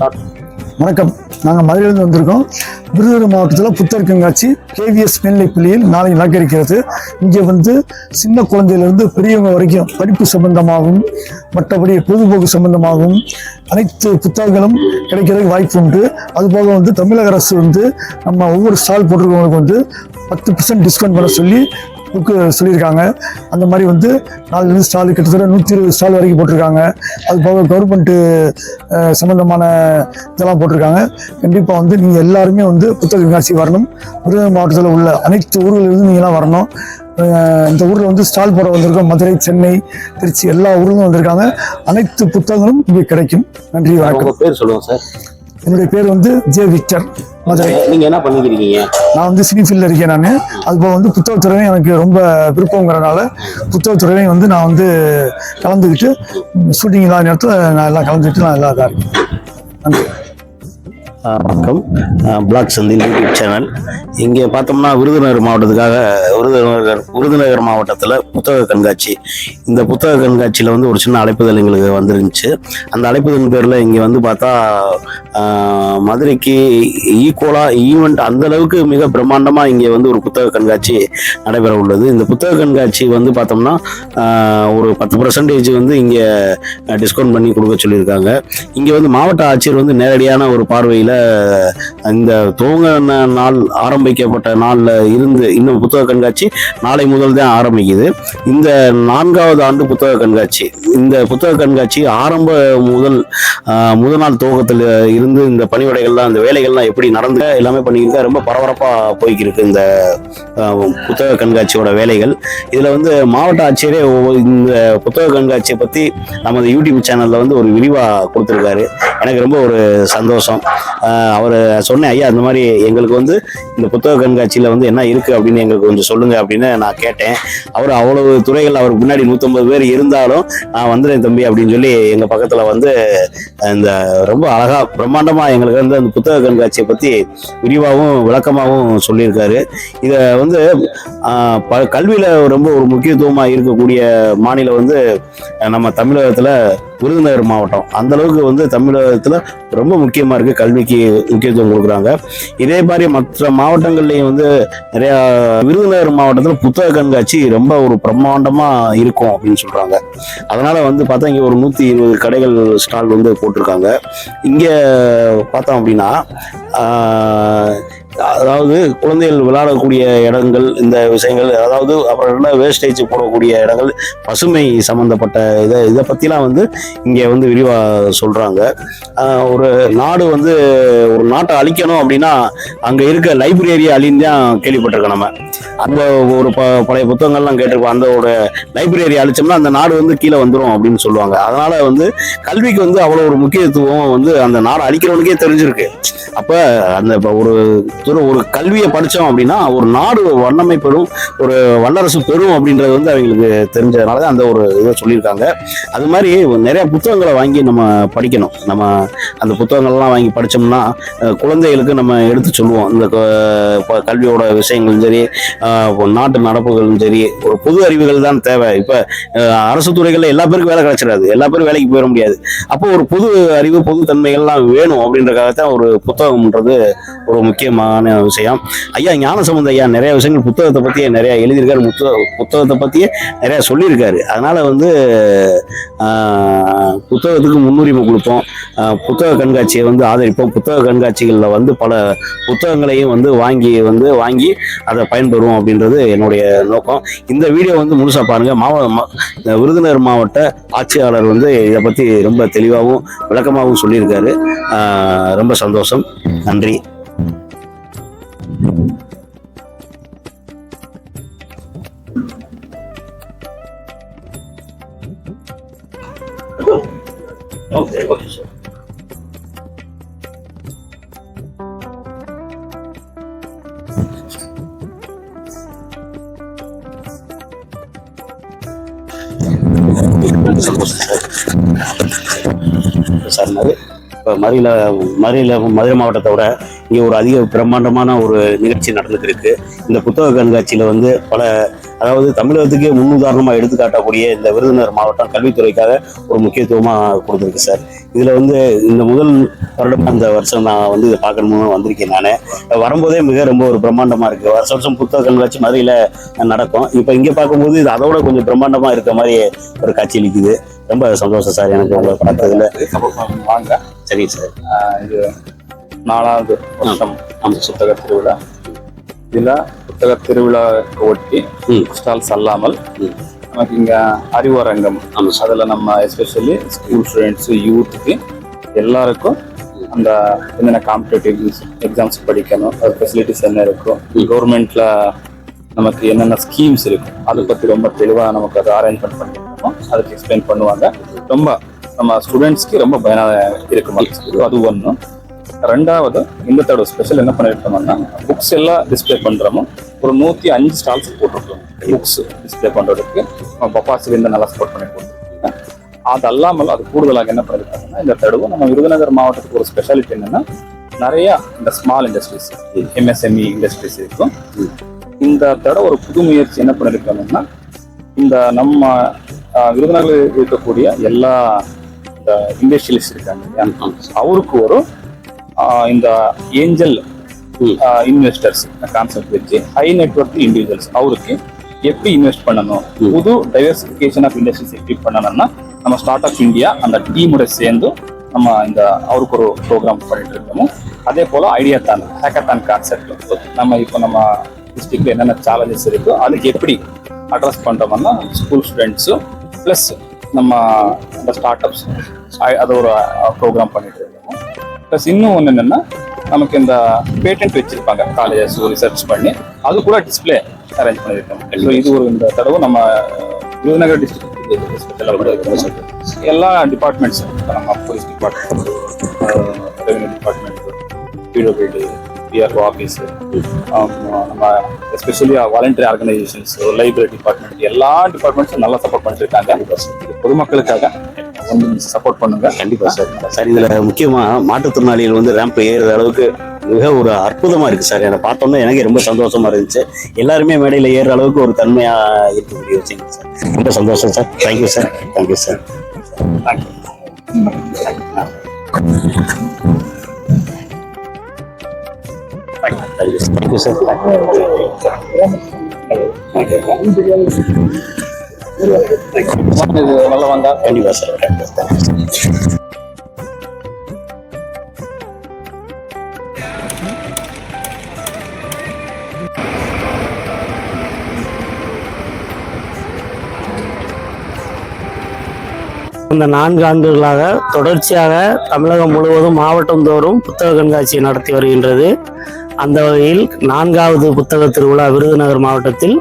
வணக்கம். நாங்கள் மதுரையிலிருந்து வந்திருக்கோம். விருதுநகர் மாவட்டத்தில் புத்தர் கண்காட்சி கேவிஎஸ் மேல்நிலை பள்ளியில் நாளை நடக்கிறது. இங்கே வந்து சின்ன குழந்தையிலிருந்து பெரியவங்க வரைக்கும் படிப்பு சம்பந்தமாகவும் மற்றபடி பொழுதுபோக்கு சம்பந்தமாகவும் அனைத்து புத்தகங்களும் கிடைக்கிறதுக்கு வாய்ப்பு உண்டு. அதுபோக வந்து தமிழக அரசு வந்து நம்ம ஒவ்வொரு ஸ்டால் போட்டிருக்கவங்களுக்கு வந்து பத்து பர்சன்ட் டிஸ்கவுண்ட் பண்ண சொல்லி புக்கு சொல்லியிருக்காங்க. அந்த மாதிரி வந்து நாலுலேருந்து ஸ்டால் கிட்டத்தட்ட நூற்றி இருபது ஸ்டால் வரைக்கும் போட்டிருக்காங்க. அது போக கவர்மெண்ட்டு சம்மந்தமான இதெல்லாம் போட்டிருக்காங்க. கண்டிப்பாக வந்து நீங்கள் எல்லாருமே வந்து புத்தக கண்காட்சி வரணும். விருதுநகர் மாவட்டத்தில் உள்ள அனைத்து ஊர்களிலிருந்து நீங்களாம் வரணும். இந்த ஊரில் வந்து ஸ்டால் போட வந்திருக்கோம். மதுரை சென்னை திருச்சி எல்லா ஊர்லேயும் வந்திருக்காங்க. அனைத்து புத்தகங்களும் இங்கே கிடைக்கும். நன்றி வணக்கம். பேர் சொல்லுங்க சார். என்னுடைய பேர் வந்து ஜே விக்டர். மதுரை. நீங்க என்ன பண்ணிக்கிறீங்க நான் வந்து சினி ஃபீல்டில் இருக்கேன் நான். அதுபோல் வந்து புத்தகத்துறையும் எனக்கு ரொம்ப விருப்பங்கிறனால புத்தகத்துறையிலையும் வந்து நான் வந்து கலந்துக்கிட்டு ஷூட்டிங் இல்லாத நேரத்தில் நான் எல்லாம் கலந்துக்கிட்டு நான் எல்லாம் இதாக இருக்கேன். நன்றி. வணக்கம். பிளாக் சந்தில் யூடியூப் சேனல் இங்கே பார்த்தோம்னா விருதுநகர் மாவட்டத்துக்காக விருதுநகர் விருதுநகர் மாவட்டத்தில் புத்தக கண்காட்சி. இந்த புத்தக கண்காட்சியில் வந்து ஒரு சின்ன அழைப்புதல் எங்களுக்கு வந்துருந்துச்சு. அந்த அழைப்புதல் பேரில் இங்கே வந்து பார்த்தா மதுரைக்கு ஈக்குவலாக ஈவெண்ட் அந்த அளவுக்கு மிக பிரம்மாண்டமாக இங்கே வந்து ஒரு புத்தக கண்காட்சி நடைபெற உள்ளது. இந்த புத்தக கண்காட்சி வந்து பார்த்தோம்னா ஒரு பத்து பர்சன்டேஜ் வந்து இங்கே டிஸ்கவுண்ட் பண்ணி கொடுக்க சொல்லியிருக்காங்க. இங்கே வந்து மாவட்ட ஆட்சியர் வந்து நேரடியான ஒரு பார்வையில் இந்த துவங்க நாள் ஆரம்பிக்கப்பட்ட நாளில் இருந்து இன்னும் புத்தக கண்காட்சி நாளை முதல் தான் ஆரம்பிக்குது. இந்த நான்காவது ஆண்டு புத்தக கண்காட்சி இந்த புத்தக கண்காட்சி ஆரம்ப முதல் முதல் நாள் துவக்கத்தில் இருந்து இந்த பணிவிடைகள்லாம் இந்த வேலைகள்லாம் எப்படி நடந்து எல்லாமே பண்ணியிருக்கா ரொம்ப பரபரப்பாக போய்க்கிருக்கு இந்த புத்தக கண்காட்சியோட வேலைகள். இதில் வந்து மாவட்ட ஆட்சியரே இந்த புத்தக கண்காட்சியை பற்றி நமது யூடியூப் சேனலில் வந்து ஒரு விரிவாக கொடுத்துருக்காரு. எனக்கு ரொம்ப ஒரு சந்தோஷம். அவர் சொன்னேன் ஐயா இந்த மாதிரி எங்களுக்கு வந்து இந்த புத்தக கண்காட்சியில் வந்து என்ன இருக்குது அப்படின்னு எங்களுக்கு கொஞ்சம் சொல்லுங்க அப்படின்னு நான் கேட்டேன். அவர் அவ்வளவு துறைகள் அவருக்கு முன்னாடி நூற்றம்பது பேர் இருந்தாலும் நான் வந்துடுறேன் தம்பி அப்படின்னு சொல்லி எங்கள் பக்கத்தில் வந்து இந்த ரொம்ப அழகாக பிரம்மாண்டமாக எங்களுக்கு வந்து அந்த புத்தக கண்காட்சியை பற்றி விரிவாகவும் விளக்கமாகவும் சொல்லியிருக்காரு. இதை வந்து ப கல்வியில் ரொம்ப ஒரு முக்கியத்துவமாக இருக்கக்கூடிய மாநிலம் வந்து நம்ம தமிழகத்தில் விருதுநகர் மாவட்டம். அந்த அளவுக்கு வந்து தமிழகத்தில் ரொம்ப முக்கியமாக இருக்குது கல்விக்கு முக்கியத்துவம் கொடுக்குறாங்க. இதே மாதிரி மற்ற மாவட்டங்கள்லையும் வந்து நிறையா விருதுநகர் மாவட்டத்தில் புத்தக கண்காட்சி ரொம்ப ஒரு பிரம்மாண்டமாக இருக்கும் அப்படின்னு சொல்கிறாங்க அதனால் வந்து பார்த்தா இங்கே ஒரு நூற்றி இருபது கடைகள் ஸ்டால் வந்து போட்டிருக்காங்க. இங்கே பார்த்தோம் அப்படின்னா அதாவது குழந்தைகள் விளையாடக்கூடிய இடங்கள் இந்த விஷயங்கள் அதாவது அப்புறம் வேஸ்டேஜ் போடக்கூடிய இடங்கள் பசுமை சம்மந்தப்பட்ட இதை இதை பற்றிலாம் வந்து இங்கே வந்து விரிவாக சொல்கிறாங்க ஒரு நாடு வந்து ஒரு நாட்டை அழிக்கணும் அப்படின்னா அங்கே இருக்க லைப்ரரியை அழின்னு தான் கேள்விப்பட்டிருக்கோம் நம்ம. அந்த ஒரு ப பழைய புத்தகங்கள்லாம் கேட்டிருப்போம். அந்த ஒரு லைப்ரரி அழிச்சோம்னா அந்த நாடு வந்து கீழே வந்துடும் அப்படின்னு சொல்லுவாங்க. அதனால் வந்து கல்விக்கு வந்து அவ்வளோ ஒரு முக்கியத்துவம் வந்து அந்த நாடு அழிக்கிறவனுக்கே தெரிஞ்சிருக்கு. அப்போ அந்த இப்போ ஒரு துறை- ஒரு கல்வியை படித்தோம் அப்படின்னா ஒரு நாடு வல்லமை பெறும் ஒரு வல்லரசு பெறும் அப்படின்றது வந்து அவங்களுக்கு தெரிஞ்சதுனால தான் அந்த ஒரு இதை சொல்லியிருக்காங்க. அது மாதிரி நிறைய புத்தகங்களை வாங்கி நம்ம படிக்கணும். நம்ம அந்த புத்தகங்கள்லாம் வாங்கி படித்தோம்னா குழந்தைகளுக்கு நம்ம எடுத்து சொல்லுவோம். இந்த கல்வியோட விஷயங்களும் சரி நாட்டு நடப்புகளும் சரி ஒரு பொது அறிவுகள் தான் தேவை. இப்போ அரசு துறைகளில் எல்லா பேருக்கும் வேலை கிடைச்சிடாது. எல்லா பேரும் வேலைக்கு போயிட முடியாது. அப்போ ஒரு பொது அறிவு பொது தன்மைகள்லாம் வேணும் அப்படின்றக்காகத்தான் ஒரு புத்தகம்ன்றது ஒரு முக்கியமாக முக்கியமான விஷயம். ஐயா ஞானசம்பந்த ஐயா நிறைய விஷயங்கள் புத்தகத்தை பற்றியே நிறைய எழுதியிருக்காரு. புத்தக புத்தகத்தை பற்றியே நிறைய சொல்லியிருக்காரு. அதனால வந்து புத்தகத்துக்கு முன்னுரிமை கொடுப்போம். புத்தக கண்காட்சியை வந்து ஆதரிப்போம். புத்தக கண்காட்சிகளில் வந்து பல புத்தகங்களையும் வந்து வாங்கி வந்து வாங்கி அதை பயன்பெறுவோம் அப்படின்றது என்னுடைய நோக்கம். இந்த வீடியோ வந்து முழுசாக பாருங்கள் மாவட்ட இந்த விருதுநகர் மாவட்ட ஆட்சியாளர் வந்து இதை பற்றி ரொம்ப தெளிவாகவும் விளக்கமாகவும் சொல்லியிருக்காரு. ரொம்ப சந்தோஷம். நன்றி. Okay okay sir sir sir இப்போ மதுரையில் மதுரையில் மதுரை மாவட்டத்தை விட இங்கே ஒரு அதிக பிரம்மாண்டமான ஒரு நிகழ்ச்சி நடந்துட்டு இருக்கு இந்த புத்தக கண்காட்சியில் வந்து பல அதாவது தமிழகத்துக்கே முன்னுதாரணமாக எடுத்துக்காட்டக்கூடிய இந்த விருதுநகர் மாவட்டம் கல்வித்துறைக்காக ஒரு முக்கியத்துவமாக கொடுத்துருக்கு சார். இதில் வந்து இந்த முதல் வருடம் அந்த வருஷம் நான் வந்து இதை பார்க்கணும்னு வந்திருக்கேன் நான். வரும்போதே மிக ரொம்ப ஒரு பிரம்மாண்டமாக இருக்குது வருஷம் வருஷம் புத்தக கண்காட்சி மதுரையில் நடக்கும். இப்போ இங்கே பார்க்கும்போது இது அதோட கொஞ்சம் பிரம்மாண்டமாக இருக்க மாதிரி ஒரு காட்சி அளிக்குது. ரொம்ப சந்தோஷம் சார் எனக்கு உங்களை பார்த்ததுல வாங்க சரிங்க சார் இது நாலாவது வருஷம் புத்தக திருவிழா. இதுல புத்தக திருவிழா ஒட்டி. ஸ்டால்ஸ் அல்லாமல். நமக்கு இங்க அறிவரங்கம். அதுல நம்ம எஸ்பெஷலி ஸ்கூல் ஸ்டூடெண்ட்ஸ் யூத்துக்கு எல்லாருக்கும் அந்த என்னென்ன காம்படேட்டிவ் எக்ஸாம்ஸ் படிக்கணும் அது ஃபெசிலிட்டிஸ் என்ன இருக்கும் கவர்மெண்ட்ல நமக்கு என்னென்ன ஸ்கீம்ஸ் இருக்கு அதை பத்தி ரொம்ப தெளிவா நமக்கு அதை அரேஞ்ச்மெண்ட் பண்ணிருக்கோம். அதுக்கு எக்ஸ்பிளைன் பண்ணுவாங்க. ரொம்ப நம்ம ஸ்டூடெண்ட்ஸ்க்கு ரொம்ப பயனாக இருக்கும். அது ஒன்று ரெண்டாவது இந்த தடவை ஸ்பெஷல் என்ன பண்ணிருக்கோம்னா புக்ஸ் எல்லாம் டிஸ்ப்ளே பண்ணுறோமோ ஒரு நூற்றி அஞ்சு ஸ்டால்ஸ் போட்டிருக்கோம். புக்ஸ் டிஸ்ப்ளே பண்ணுறதுக்கு நம்ம இந்த நல்லா சப்போர்ட் பண்ணி கொடுத்துருக்காங்க அது அல்லாமல் அது கூடுதலாக என்ன பண்ணிருக்காங்கன்னா இந்த தடவை நம்ம விருதுநகர் மாவட்டத்துக்கு ஒரு ஸ்பெஷாலிட்டி என்னன்னா நிறையா இந்த ஸ்மால் இண்டஸ்ட்ரீஸ் எம்எஸ்எம்இ இண்டஸ்ட்ரீஸ் இருக்கும். இந்த தடவை ஒரு புது முயற்சி என்ன பண்ணியிருக்காங்கன்னா இந்த நம்ம விருதுநகரில் இருக்கக்கூடிய எல்லா இந்த இண்டஸ்ட்ரியலிஸ்ட் இருக்காங்க அவருக்கு ஒரு இந்த ஏஞ்சல் ம். இன்வெஸ்டர்ஸ் கான்செப்ட் வச்சு ஹை நெட்ஒர்க் இண்டிவிஜுவல்ஸ் அவருக்கு எப்படி இன்வெஸ்ட் பண்ணணும்? புது டைவர்சிஃபிகேஷன் ஆஃப் இண்டஸ்ட்ரீஸ் எப்படி பண்ணணும்னா நம்ம ஸ்டார்ட் அப் இந்தியா அந்த டீமோட சேர்ந்து நம்ம இந்த அவருக்கு ஒரு ப்ரோக்ராம் பண்ணிட்டு இருக்கோம். அதே போல ஐடியா தான் ஹேக்கத்தான் கான்செப்ட் நம்ம இப்போ நம்ம டிஸ்ட்ரிக்ட்ல என்னென்ன சேலஞ்சஸ் இருக்கோ அதுக்கு எப்படி அட்ரஸ் பண்றோம்னா ஸ்கூல் ஸ்டூடெண்ட்ஸும் ப்ளஸ் நம்ம இந்த ஸ்டார்ட் அப்ஸ் அது ஒரு ப்ரோக்ராம் பண்ணிட்டு ப்ளஸ் இன்னும் ஒன்று என்னன்னா நமக்கு இந்த பேட்டன்ட் வச்சிருப்பாங்க. காலேஜஸ் ரிசர்ச் பண்ணி அது கூட டிஸ்ப்ளே அரேஞ்ச் பண்ணியிருக்கோம் ஸோ இது ஒரு இந்த தடவை நம்ம விருதுநகர் டிஸ்ட்ரிக்ட் எல்லா டிபார்ட்மெண்ட்ஸ் நம்ம police department revenue department PWD PRO office நம்ம especially voluntary organisations library department எல்லா டிபார்ட்மெண்ட்ஸும் நல்லா சப்போர்ட் பண்ணிருக்காங்க இது பொதுமக்களுக்காக. சப்போர்ட் பண்ணுங்க. கண்டிப்பா சார். சார் இதுல முக்கியமா மாற்றுத்திறனாளிகள் வந்து ரேம்ப் ஏறுற அளவுக்கு மிக ஒரு அற்புதமா இருக்கு சார். என்னை பார்த்தோம்னா எனக்கு ரொம்ப சந்தோஷமா இருந்துச்சு. எல்லாருமே மேடையில ஏறுற அளவுக்கு ஒரு தன்மையா இருக்கக்கூடிய விஷயம் சார். ரொம்ப சந்தோஷம் sir. Thank you sir. Thank you sir. Thank you sir இது நல்லா வந்தா சார் இந்த நான்கு ஆண்டுகளாக தொடர்ச்சியாக தமிழகம் முழுவதும் மாவட்டம் தோறும் புத்தக கண்காட்சி நடத்தி வருகின்றது. அந்த வகையில் நான்காவது புத்தக திருவிழா விருதுநகர் மாவட்டத்தில்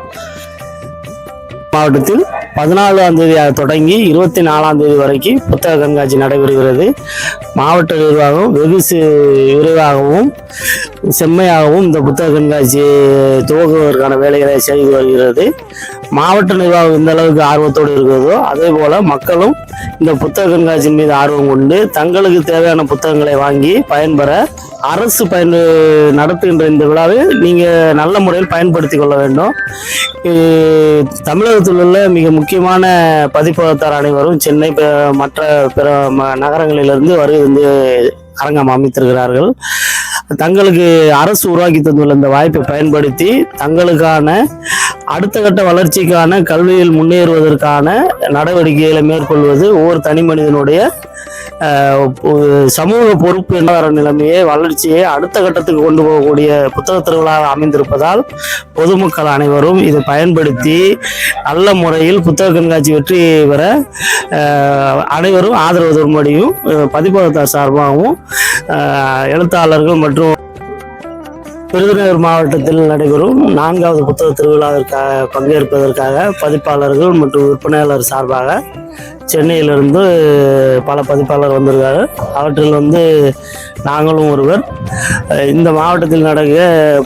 மாவட்டத்தில் பதினாலாம் தேதி தொடங்கி இருபத்தி நாலாம் தேதி வரைக்கும் புத்தக கண்காட்சி நடைபெறுகிறது. மாவட்ட நிர்வாகம் வெகு விரைவாகவும் செம்மையாகவும் இந்த புத்தக கண்காட்சி துவங்குவதற்கான வேலைகளை செய்து வருகிறது. மாவட்ட நிர்வாகம் எந்த அளவுக்கு ஆர்வத்தோடு இருக்கிறதோ அதே போல மக்களும் இந்த புத்தக கண்காட்சியின் மீது ஆர்வம் கொண்டு தங்களுக்கு தேவையான புத்தகங்களை வாங்கி பயன்பெற அரசு பயன் நடத்துகின்ற இந்த விழாவை நீங்கள் நல்ல முறையில் பயன்படுத்தி கொள்ள வேண்டும். இது தமிழகத்தில் உள்ள மிக முக்கியமான பதிப்பகத்தார் அனைவரும் சென்னை மற்ற பிற ம- நகரங்களிலிருந்து வருகை வந்து அரங்கம் அமைத்திருக்கிறார்கள். தங்களுக்கு அரசு உருவாக்கி தந்துள்ள இந்த வாய்ப்பை பயன்படுத்தி தங்களுக்கான அடுத்த கட்ட வளர்ச்சிக்கான கல்வியில் முன்னேறுவதற்கான நடவடிக்கைகளை மேற்கொள்வது ஒவ்வொரு தனி மனிதனுடைய சமூக பொறுப்பு என்ற நிலைமையை வளர்ச்சியை அடுத்த கட்டத்துக்கு கொண்டு போகக்கூடிய புத்தக திருவிழாக அமைந்திருப்பதால் பொதுமக்கள் அனைவரும் இதை பயன்படுத்தி நல்ல முறையில் புத்தக கண்காட்சி வெற்றி பெற அனைவரும் ஆதரவு தரும்படியும் பதிப்பகத்தார் சார்பாகவும் எழுத்தாளர்கள் மற்றும் விருதுநகர் மாவட்டத்தில் நடைபெறும் நான்காவது புத்தக திருவிழாவிற்காக பங்கேற்பதற்காக பதிப்பாளர்கள் மற்றும் விற்பனையாளர் சார்பாக சென்னையிலிருந்து பல பதிப்பாளர் வந்திருக்காரு அவற்றில் வந்து நாங்களும் ஒருவர். இந்த மாவட்டத்தில் நடக்க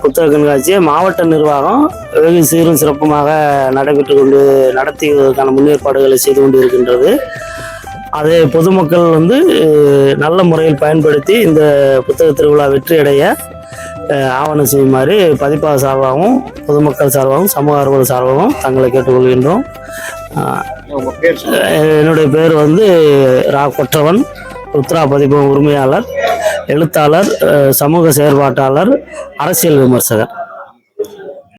புத்தக கண்காட்சியை மாவட்ட நிர்வாகம் வெகு சீரும் சிறப்புமாக நடைபெற்று கொண்டு நடத்தியதற்கான முன்னேற்பாடுகளை செய்து கொண்டு இருக்கின்றது அதை பொதுமக்கள் வந்து நல்ல முறையில் பயன்படுத்தி இந்த புத்தக திருவிழா வெற்றியடைய ஆவணம் செய்யுமாறு பதிப்பாளர் சார்பாகவும் பொதுமக்கள் சார்பாகவும் சமூக ஆர்வலர் சார்பாகவும் தங்களை கேட்டுக்கொள்கின்றோம். என்னுடைய பேர் வந்து ரா கொற்றவன் ருத்ரா பதிப்பகம் உரிமையாளர் எழுத்தாளர் சமூக செயற்பாட்டாளர் அரசியல் விமர்சகர்.